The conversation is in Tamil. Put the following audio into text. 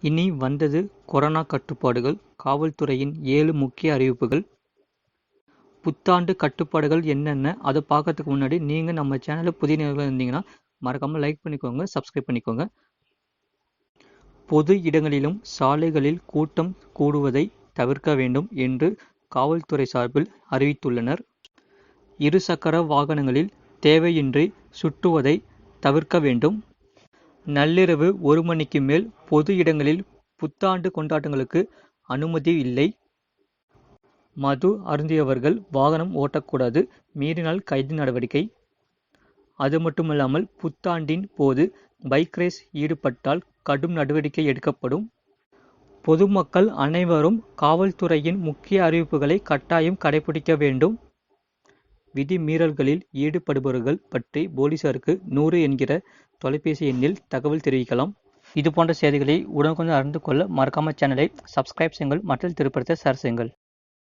இனி வந்தது கொரோனா கட்டுப்பாடுகள் காவல்துறையின் ஏழு முக்கிய அறிவிப்புகள். புத்தாண்டு கட்டுப்பாடுகள் என்னென்ன? அதை பார்க்கறதுக்கு முன்னாடி நீங்கள் நம்ம சேனலில் புதிய நேர்களாக இருந்தீங்கன்னா மறக்காமல் லைக் பண்ணிக்கோங்க சப்ஸ்கிரைப் பண்ணிக்கோங்க. பொது இடங்களிலும் சாலைகளில் கூட்டம் கூடுவதை தவிர்க்க வேண்டும் என்று காவல்துறை சார்பில் அறிவித்துள்ளனர். இருசக்கர வாகனங்களில் தேவையின்றி சுற்றுவதை தவிர்க்க வேண்டும். நள்ளிரவு ஒரு மணிக்கு மேல் பொது இடங்களில் புத்தாண்டு கொண்டாட்டங்களுக்கு அனுமதி இல்லை. மது அருந்தியவர்கள் வாகனம் ஓட்டக்கூடாது. மீறினால் கைது நடவடிக்கை. அது மட்டுமல்லாமல் புத்தாண்டின் போது பைக் ரேஸ் ஈடுபட்டால் கடும் நடவடிக்கை எடுக்கப்படும். பொதுமக்கள் அனைவரும் காவல்துறையின் முக்கிய அறிவிப்புகளை கட்டாயம் கடைபிடிக்க வேண்டும். விதி மீறல்களில் ஈடுபடுபவர்கள் பற்றி போலீசாருக்கு நூறு என்கிற தொலைபேசி எண்ணில் தகவல் தெரிவிக்கலாம். இது போன்ற செய்திகளை உடனுக்குடன் அறிந்து கொள்ள மறக்காம சேனலை சப்ஸ்கிரைப் செய்யுங்கள். மற்றும் திருப்பத்தை ஷேர் செய்யுங்கள்.